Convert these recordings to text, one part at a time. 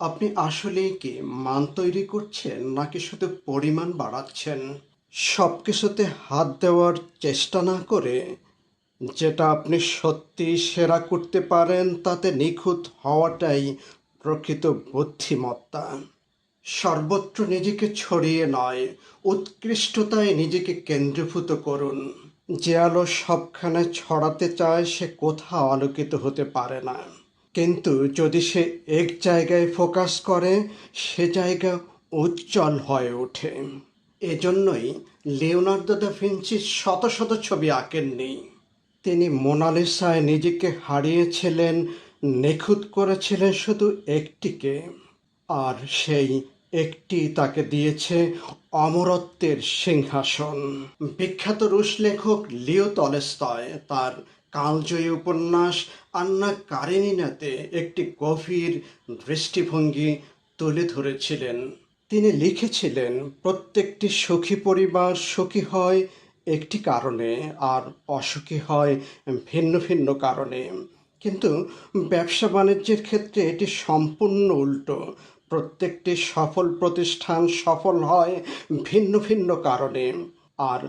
আপনি আসলেই কি মান তৈরি করছেন নাকি শুধু পরিমাণ বাড়াচ্ছেন? সব কিছুতে হাত দেওয়ার চেষ্টা না করে যেটা আপনি সত্যি সেরা করতে পারেন তাতে নিখুঁত হওয়াটাই প্রকৃত বুদ্ধিমত্তা। সর্বত্র নিজেকে ছড়িয়ে নয়, উৎকৃষ্টতায় নিজেকে কেন্দ্রীভূত করুন। যে আলো সবখানে ছড়াতে চায় সে কোথাও আলোকিত হতে পারে না। কিন্তু যদি সে এক জায়গায় ফোকাস করে, সে জায়গা উজ্জ্বল হয়ে ওঠে। এজন্যই লিওনার্দো দা ভিঞ্চি শত শত ছবি আঁকেননি। তিনি মোনালিসায় নিজেকে হারিয়েছিলেন, নিখুঁত করেছিলেন শুধু একটিকে। আর সেই একটি তাকে দিয়েছে অমরত্বের সিংহাসন। বিখ্যাত রুশ লেখক লিও তলেস্তয় তার কালজয়ী উপন্যাস আন্না কারেনিনাতে একটি গভীর দৃষ্টিভঙ্গি তুলে ধরেছিলেন। তিনি লিখেছিলেন, প্রত্যেকটি সুখী পরিবার সুখী হয় একটি কারণে, আর অসুখী হয় ভিন্ন ভিন্ন কারণে। কিন্তু ব্যবসা বাণিজ্যের ক্ষেত্রে এটি সম্পূর্ণ উল্টো। প্রত্যেকটি সফল প্রতিষ্ঠান সফল হয় ভিন্ন ভিন্ন কারণে। আর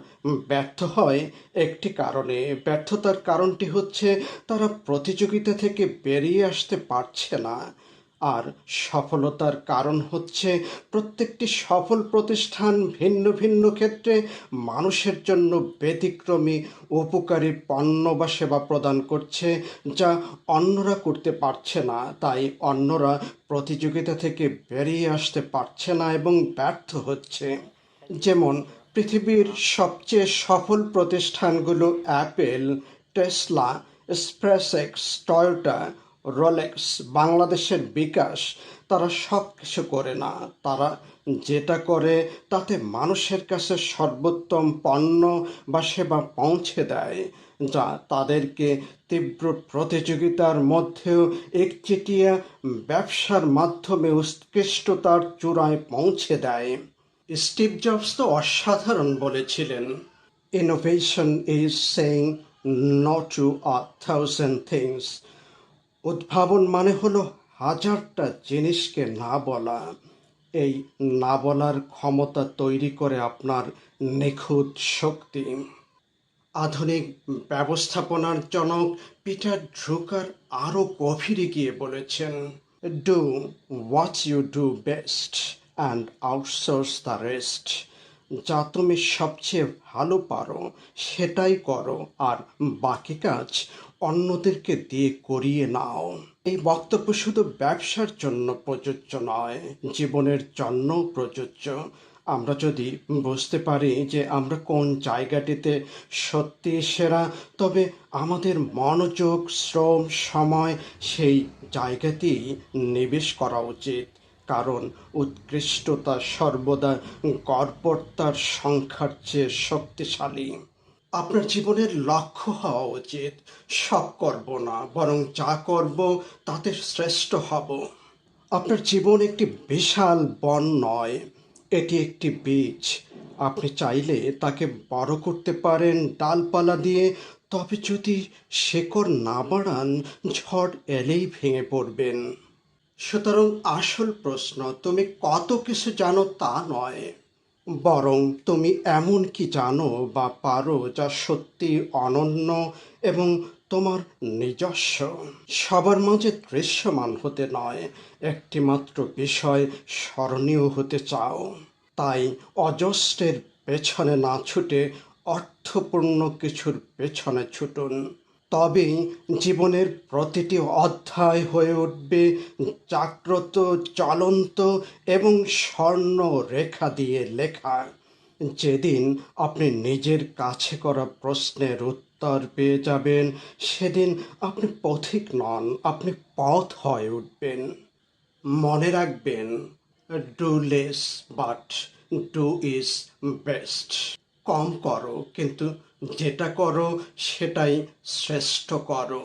ব্যর্থ হয় একটি কারণে। ব্যর্থতার কারণটি হচ্ছে তারা প্রতিযোগিতা থেকে বেরিয়ে আসতে পারছে না। আর সফলতার কারণ হচ্ছে প্রত্যেকটি সফল প্রতিষ্ঠান ভিন্ন ভিন্ন ক্ষেত্রে মানুষের জন্য ব্যতিক্রমী, উপকারী পণ্য বা সেবা প্রদান করছে, যা অন্যরা করতে পারছে না। তাই অন্যরা প্রতিযোগিতা থেকে বেরিয়ে আসতে পারছে না এবং ব্যর্থ হচ্ছে। যেমন পৃথিবীর সবচেয়ে সফল প্রতিষ্ঠানগুলো Apple, Tesla SpaceX Toyota, Rolex, বাংলাদেশের বিকাশ। তারা সব কিছু করে না। তারা যেটা করে তাতে মানুষের কাছে সর্বোত্তম পণ্য বা সেবা পৌঁছে দেয়, যা তাদেরকে তীব্র প্রতিযোগিতার মধ্যেও একচেটিয়া ব্যবসার মাধ্যমে উৎকৃষ্টতার চূড়ায় পৌঁছে দেয়। স্টিভ জবস তো অসাধারণ বলেছিলেন। Innovation is saying no to a thousand things উদ্ভাবন মানে হলো হাজারটা জিনিসকে না বলা। এই না বলার ক্ষমতা তৈরি করে আপনার নিখুঁত শক্তি। আধুনিক ব্যবস্থাপনার জনক পিটার ড্রুকার আরও গভীরে গিয়ে বলেছেন do what you do best and outsource the rest যা তুমি সবচেয়ে ভালো পারো, সেটাই করো। আর বাকি কাজ অন্যদেরকে দিয়ে করিয়ে নাও। এই বক্তব্য শুধু ব্যবসার জন্য প্রযোজ্য নয়, জীবনের জন্য প্রযোজ্য। আমরা যদি বুঝতে পারি যে আমরা কোন জায়গাটিতে সত্যি সেরা, তবে আমাদের মনোযোগ, শ্রম, সময় সেই জায়গাতেই নিবেশ করা উচিত। কারণ উৎকৃষ্টতা সর্বদা গড়পড়তার সংখ্যার চেয়ে শক্তিশালী। আপনার জীবনের লক্ষ্য হওয়া উচিত। সব করব না, বরং যা করব তাতে শ্রেষ্ঠ হব। আপনার জীবন একটি বিশাল বন নয়, এটি একটি বীজ। আপনি চাইলে তাকে বড় করতে পারেন ডালপালা দিয়ে, তবে যদি শেকড় না বাড়ান, ঝড় এলেই ভেঙে পড়বেন। সুতরাং আসল প্রশ্ন, তুমি কত কিছু জানো তা নয়। বরং তুমি এমন কি জানো বা পারো যা সত্যি অনন্য এবং তোমার নিজস্ব। সবার মাঝে দৃশ্যমান হতে নয়, একটিমাত্র বিষয় স্মরণীয় হতে চাও। তাই অজস্রের পেছনে না ছুটে অর্থপূর্ণ কিছুর পেছনে ছুটুন। তবেই জীবনের প্রতিটি অধ্যায় হয়ে উঠবে। জাগ্রত, চলন্ত এবং স্বর্ণ রেখা দিয়ে লেখা। যেদিন আপনি নিজের কাছে করা প্রশ্নের উত্তর পেয়ে যাবেন, সেদিন আপনি পথিক নন, আপনি পথ হয়ে উঠবেন। মনে রাখবেন do less but do is best কম করো কিন্তু যেটা করো সেটাই শ্রেষ্ঠ করো।